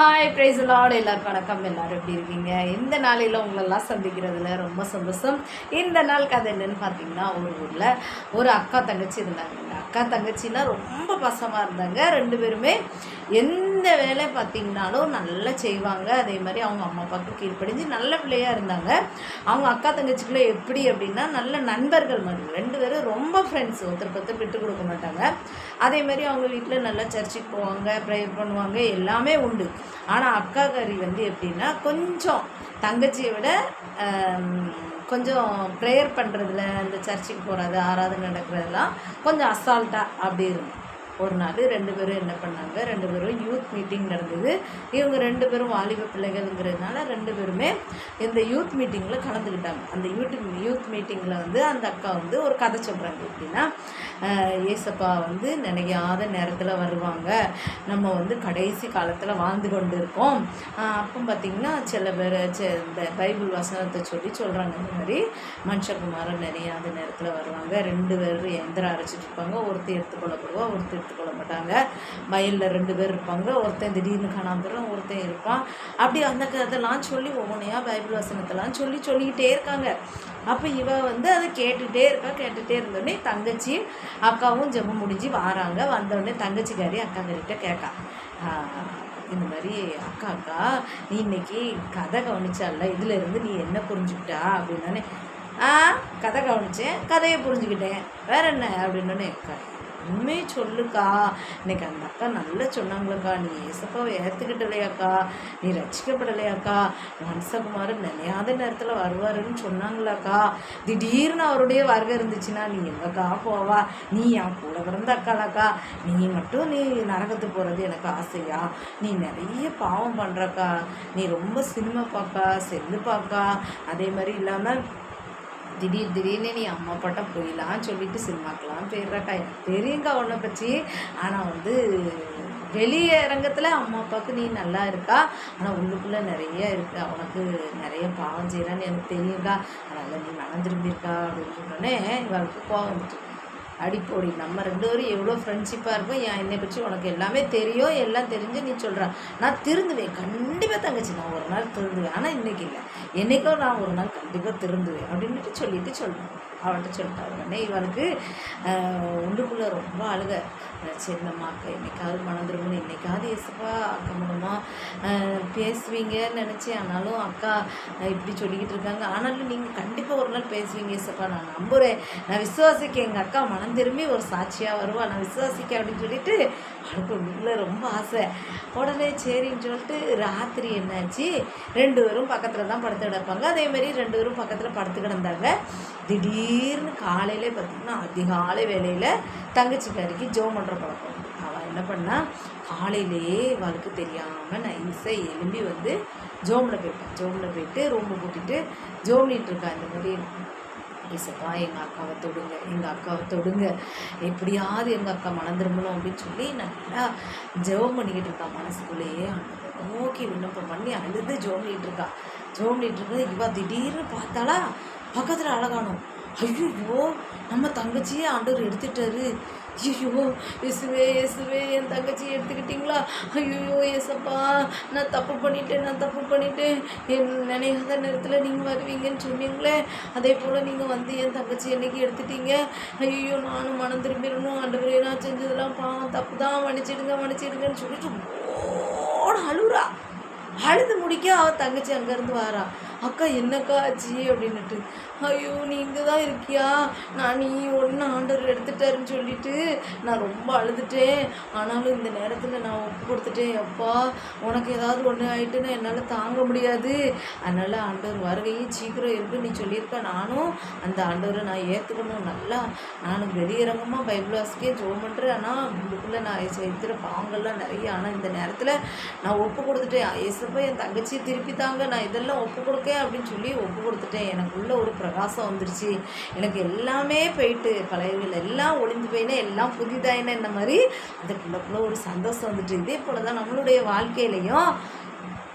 Hi price Lord எல்லாருக்கும் வணக்கம். எல்லோரும் எப்படி இருக்கீங்க? இந்த நாளில் உங்களெல்லாம் சந்திக்கிறதுல ரொம்ப சந்தோஷம். இந்த நாள் கதை என்னன்னு பார்த்தீங்கன்னா ஒரு ஊரில் ஒரு அக்கா தங்கச்சி இருந்தாங்க. அக்கா தங்கச்சின்னா ரொம்ப பசமாக இருந்தாங்க. ரெண்டு பேருமே எந்த வேலை பார்த்திங்கனாலும் நல்லா செய்வாங்க. அதே மாதிரி அவங்க அம்மா அப்பாவுக்கு கீழ்ப்படிஞ்சு நல்ல பிள்ளையாக இருந்தாங்க. அவங்க அக்கா தங்கச்சிக்குள்ளே எப்படி அப்படின்னா நல்ல நண்பர்கள் மாதிரி. ரெண்டு பேரும் ரொம்ப ஃப்ரெண்ட்ஸ் ஒருத்தருக்கு ஒருத்தர் விட்டு கொடுக்க மாட்டாங்க. அதே மாதிரி அவங்க வீட்டில் நல்லா சர்ச்சுக்கு போவாங்க ப்ரேயர் பண்ணுவாங்க எல்லாமே உண்டு. ஆனால் அக்கா கறி வந்து எப்படின்னா கொஞ்சம் தங்கச்சியை விட கொஞ்சம் ப்ரேயர் பண்ணுறதுல இந்த சர்ச்சுக்கு போகிறது ஆராதனை நடக்கிறதெல்லாம் கொஞ்சம் அசால்ட்டாக அப்படி இருக்கும். ஒரு நாள் ரெண்டு பேரும் என்ன பண்ணாங்க ரெண்டு பேரும் யூத் மீட்டிங் நடந்தது. இவங்க ரெண்டு பேரும் வாலிப பிள்ளைகள்ங்கிறதுனால ரெண்டு பேருமே இந்த யூத் மீட்டிங்கில் கலந்துக்கிட்டாங்க. அந்த யூத் யூத் மீட்டிங்கில் வந்து அந்த அக்கா வந்து ஒரு கதை சொல்கிறாங்க எப்படின்னா ஏசப்பா வந்து நினைக்காத நேரத்தில் வருவாங்க. நம்ம வந்து கடைசி காலத்தில் வாழ்ந்து கொண்டு இருக்கோம் அப்போ பார்த்திங்கன்னா சில பேர் இந்த பைபிள் வசனத்தை சொல்லி சொல்கிறாங்க இந்த மாதிரி மனுஷகுமாரன் நினையாத நேரத்தில் வருவாங்க. ரெண்டு பேர் எந்திரம் அரைச்சிட்டு இருப்பாங்க. ஒருத்தர் எடுத்துக்கொள்ளப்படுவா ஒருத்தர் பார்த்துக்கொள்ள மாட்டாங்க மயிலில் ரெண்டு பேர் இருப்பாங்க. ஒருத்தன் திடீர்னு காணாந்துடும் ஒருத்தன் இருப்பான். அப்படி அந்த கதைலாம் சொல்லி ஒவ்வொன்றையாக பைபிள் வசனத்தெல்லாம் சொல்லி சொல்லிக்கிட்டே இருக்காங்க. அப்போ இவ வந்து அதை கேட்டுகிட்டே இருக்கா. கேட்டுகிட்டே இருந்தோடனே தங்கச்சி அக்காவும் ஜெபம் முடிஞ்சு வாராங்க. வந்தோடனே தங்கச்சிக்காரி அக்காங்கிட்ட கேட்கா "ஆஹ், இந்த மாதிரி அக்கா அக்கா நீ இன்னைக்கு கதை கவனிச்சால இதுல இருந்து நீ என்ன புரிஞ்சுக்கிட்டா? அப்படின்னே ஆ கதை கவனிச்சேன். கதையை புரிஞ்சுக்கிட்டேன். வேற என்ன? அப்படின்னே அக்கா உண்மையை சொல்லுக்கா. இன்னைக்கு அந்த அக்கா நல்லா சொன்னாங்களக்கா. நீ ஏசப்பாவை ஏற்றுக்கிட்டலையாக்கா நீ ரசிக்கப்படலையாக்கா மனசகுமார் நினையாத நேரத்தில் வருவாருன்னு சொன்னாங்களாக்கா. திடீர்னு அவருடைய வருகை இருந்துச்சுன்னா நீ எங்கக்கா போவா? நீ என் கூட பிறந்த அக்காளாக்கா. நீ மட்டும் நீ நரகத்துக்கு போகிறது எனக்கு ஆசையா? நீ நிறைய பாவம் பண்ணுறக்கா நீ ரொம்ப சினிமா பார்க்கா செல்லு பார்க்கா அதே மாதிரி இல்லாமல் திடீர் திடீர்னு நீ அம்மா அப்பாட்ட போயிடலாம் சொல்லிட்டு சினிமாக்கெலாம் போயிடுறாக்கா எனக்கு தெரியுங்க உன்னை பற்றி. ஆனால் வந்து வெளியே அரங்கத்தில் அம்மா அப்பாவுக்கு நீ நல்லா இருக்கா? ஆனால் உள்ளுக்குள்ளே நிறைய இருக்கு. உனக்கு நிறைய பாவம் செய்கிறான்னு எனக்கு தெரியுங்கா அதனால் நீ மனம் திரும்பியிருக்கா அப்படின்னு சொன்னோடனே இவளுக்கு கோவம் வந்துட்டு அடிப்போடி. நம்ம ரெண்டு பேரும் எவ்வளோ ஃப்ரெண்ட்ஷிப்பாக இருக்கும். என் என்னை பற்றி உனக்கு எல்லாமே தெரியும்? எல்லாம் தெரிஞ்சு நீ சொல்கிற நான் திருந்துவேன். கண்டிப்பாக தங்கச்சி நான் ஒரு நாள் திருந்துவேன். ஆனால் இன்னைக்கு இல்லை. என்றைக்கோ நான் ஒரு நாள் கண்டிப்பாக திருந்துவேன். அப்படின்ட்டு சொல்லிட்டு சொல்கிறேன் அவள்கிட்ட சொல்லிட்டா உடனே இவனுக்கு உள்ளுக்குள்ளே ரொம்ப அழுக. அஹ் சரி நம்ம அக்கா என்னைக்காவது மனம் திரும்பணும். என்னைக்காவது அக்கா மூலமாக பேசுவீங்கன்னு நினச்சேன். ஆனாலும் அக்கா இப்படி சொல்லிக்கிட்டு இருக்காங்க. ஆனாலும் நீங்கள் கண்டிப்பாக ஒரு நாள் பேசுவீங்க ஏசப்பா நான் நம்புகிறேன் நான் விசுவாசிக்க எங்கள் அக்கா மனம் திரும்பி ஒரு சாட்சியாக வருவா. நான் விசுவாசிக்க அப்படின்னு சொல்லிட்டு அவளுக்கு உள்ள ரொம்ப ஆசை. உடனே சரின்னு சொல்லிட்டு ராத்திரி என்னாச்சு? ரெண்டு பேரும் பக்கத்தில் தான் படுத்து கிடப்பாங்க. அதேமாரி ரெண்டு பேரும் பக்கத்தில் படுத்து கிடந்தாங்க. திடீர்னு காலையிலே பார்த்தீங்கன்னா அதிகாலை வேலையில் தங்கச்சிக்காரிக்கு ஜோ பண்ணுற பழக்கம். என்ன பண்ணால் காலையிலேயே அவளுக்கு தெரியாமல் நைஸாக எலும்பி வந்து ஜோமில் போயிட்டான். ஜோமில் போயிட்டு ரூமை கூட்டிகிட்டு ஜோம்னிட்டு இருக்கா இந்த மாதிரி ஏசப்பா எங்கள் அக்காவை தொடுங்க எங்கள் அக்காவை தொடுங்க எப்படியாவது எங்கள் அக்கா மணந்துருமணும் அப்படின்னு சொல்லி நல்லா ஜெபம் பண்ணிக்கிட்டு இருக்கா மனசுக்குள்ளேயே நோக்கி விண்ணப்பம் பண்ணி அழுது ஜோம் இருக்கா. ஜோம் இருக்கா திடீர்னு பார்த்தாளா பக்கத்தில் அழகானோம். ஐயோ நம்ம தங்கச்சியே ஆண்டவர் எடுத்துட்டாரு. ஐயோ இயேசுவே இயேசுவே என் தங்கச்சியை எடுத்துக்கிட்டிங்களா? ஐயோ ஏசப்பா நான் தப்பு பண்ணிட்டேன் நான் தப்பு பண்ணிட்டேன். என் நினைக்காத நேரத்தில் நீங்கள் வருவீங்கன்னு சொன்னீங்களே. அதே போல் நீங்கள் வந்து என் தங்கச்சி என்னைக்கு எடுத்துட்டீங்க? ஐயோ நானும் மனம் திரும்பிடணும். ஆண்டவரே நான் செஞ்சதெல்லாம் பாவம் தப்பு தான் மன்னிச்சிடுங்க மன்னிச்சிடுங்கன்னு சொல்லிட்டு ஓட அழுறா அழுது முடிக்க அவள் தங்கச்சி அங்கேருந்து வாரா அக்கா என்னக்கா ஆச்சு? அப்படின்னுட்டு. ஐயோ நீ இங்கே தான் இருக்கியா? நான் நீ ஒன்று ஆண்டவர் எடுத்துட்டாருன்னு சொல்லிட்டு நான் ரொம்ப அழுதுட்டேன். ஆனாலும் இந்த நேரத்தில் நான் ஒப்பு கொடுத்துட்டேன். அப்பா உனக்கு ஏதாவது ஒன்று ஆயிட்டுன்னா என்னால் தாங்க முடியாது. அதனால் ஆண்டவர் வருகையும் சீக்கிரம் இருக்குன்னு நீ சொல்லியிருக்க நானும் அந்த ஆண்டவரை நான் ஏற்றுக்கணும் நல்லா நானும் வெளியரங்கமாக பைபிள் வாசிக்கே ஜோம் பண்ணுறேன் ஆனால் உள்ளுக்குள்ளே நான் செய்கிற பாவங்கள்லாம் நிறைய. ஆனால் இந்த நேரத்தில் நான் ஒப்பு கொடுத்துட்டேன். போய் என் தங்கச்சியை திருப்பி தாங்க நான் இதெல்லாம் ஒப்பு கொடுக்கேன் அப்படின்னு சொல்லி ஒப்பு கொடுத்துட்டேன். எனக்கு உள்ள ஒரு பிரகாசம் வந்துருச்சு. எனக்கு எல்லாமே போயிட்டு பழையவில் எல்லாம் ஒளிந்து போயினே எல்லாம் புதிதாயினே இந்த மாதிரி அதுக்குள்ளக்குள்ள ஒரு சந்தோஷம் வந்துட்டு இதே போல தான் நம்மளுடைய வாழ்க்கையிலையும்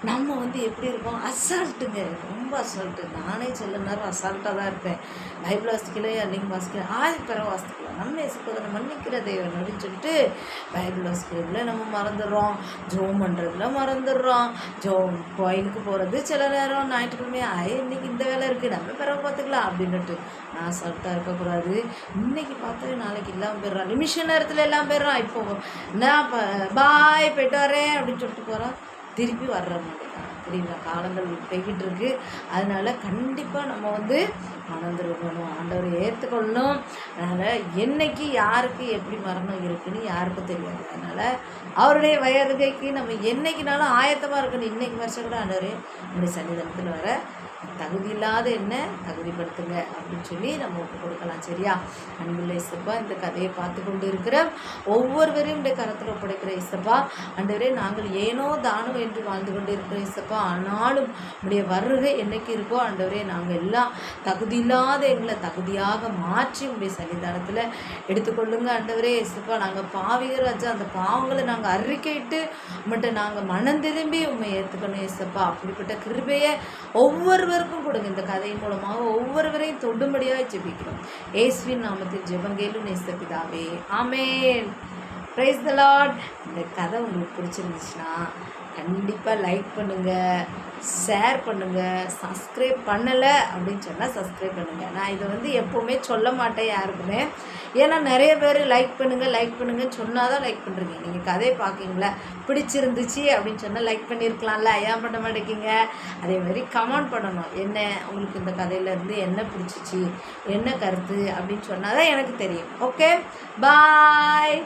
நம்ம வந்து எப்படி இருக்கோம்? அசால்ட்டுங்க. ரொம்ப அசால்ட்டு. நானே சொல்ல நேரம் அசால்ட்டாக தான் இருப்பேன். பைபிள் வாசிக்கலையா? நீங்கள் வாசிக்கல. ஆதி பெற வாசிக்கலாம் நம்ம இயேசுப்பதனை மன்னிக்கிற தேவன் அப்படின்னு சொல்லிட்டு பைபிள் வாசிக்கிறதுல நம்ம மறந்துடுறோம். ஜோம் பண்ணுறதுல மறந்துடுறோம். ஜோம் கோயிலுக்கு போகிறது சில நேரம் ஞாயிற்றுக்கிழமை ஆய் இன்னைக்கு இந்த வேலை இருக்குது நம்ம பிறகு பார்த்துக்கலாம் அப்படின்ட்டு நான் அசால்ட்டாக இருக்கக்கூடாது. இன்னைக்கு பார்த்து நாளைக்கு இல்லாமல் போயிடுறான். நிமிஷ நேரத்தில் எல்லாம் போயிடுறான். இப்போ நான் பாய் போயிட்டு வரேன் அப்படின்னு சொல்லிட்டு போகிறான் திருப்பி வர்ற மாதிரி. சரிங்களா காலங்கள் போய்கிட்டு இருக்கு அதனால கண்டிப்பாக நம்ம வந்து மணந்துருக்கணும் ஆண்டவரை ஏற்றுக்கொள்ளணும். அதனால் என்னைக்கு யாருக்கு எப்படி மரணம் இருக்குன்னு யாருக்கும் தெரியாது. அதனால் அவருடைய வயதுகைக்கு நம்ம என்னைக்குனாலும் ஆயத்தமாக இருக்கணும். இன்னைக்கு வருஷம் கூட ஆண்டவரே நம்முடைய சன்னிதானத்தில் வர தகுதி இல்லாத என்ன? தகுதிப்படுத்துங்க அப்படின்னு சொல்லி நம்ம ஒப்பு கொடுக்கலாம் சரியா? அன்புள்ள இசப்பா இந்த கதையை பார்த்து கொண்டு இருக்கிற ஒவ்வொருவரையும் இந்த கரத்தில் ஒப்படைக்கிற இசப்பா அண்டவரே நாங்கள் ஏனோ தானம் என்று வாழ்ந்து கொண்டு இருக்கிற இசப்பா ஆனாலும் உடைய வருகை என்னைக்கு இருக்கோ ஆண்டவரே நாங்கள் எல்லாம் தகுதி இல்லாத எங்களை தகுதியாக மாற்றி உடைய சன்னிதானத்தில் எடுத்துக்கொள்ளுங்க ஆண்டவரே இசப்பா நாங்கள் பாவிகர் அந்த பாவங்களை நாங்கள் அறிக்கையிட்டு மட்டும் நாங்கள் மனம் திரும்பி உண்மை ஏற்றுக்கணும் இசப்பா அப்படிப்பட்ட கிருபையை ஒவ்வொருவருக்கும் கொடுங்க. இந்த கதை மூலமாக ஒவ்வொருவரையும் தொடும்படியாக ஜெபிக்கிறோம். ஏசுவின் நாமத்தில் ஜெபங்கேலு நேசபிதாவே ஆமேன். ப்ரைஸ் த லாட் இந்த கதை உங்களுக்கு பிடிச்சிருந்துச்சுன்னா கண்டிப்பாக லைக் பண்ணுங்கள் ஷேர் பண்ணுங்கள் சப்ஸ்கிரைப் பண்ணலை அப்படின்னு சொன்னால் சப்ஸ்கிரைப் பண்ணுங்கள் நான் இதை வந்து எப்போவுமே சொல்ல மாட்டேன் யாருக்குமே. ஏன்னா நிறைய பேர் லைக் பண்ணுங்கள் லைக் பண்ணுங்கன்னு சொன்னால் தான் லைக் பண்ணுறீங்க நீங்கள் கதையை பார்க்கிங்களா? பிடிச்சிருந்துச்சு அப்படின்னு சொன்னால் லைக் பண்ணியிருக்கலாம்ல ஏன் பண்ண மாட்டேங்கிங்க அதே மாதிரி கமெண்ட் பண்ணணும். என்ன உங்களுக்கு இந்த கதையிலேருந்து என்ன பிடிச்சிச்சு? என்ன கருத்து? அப்படின்னு சொன்னால் தான் எனக்கு தெரியும். Okay bye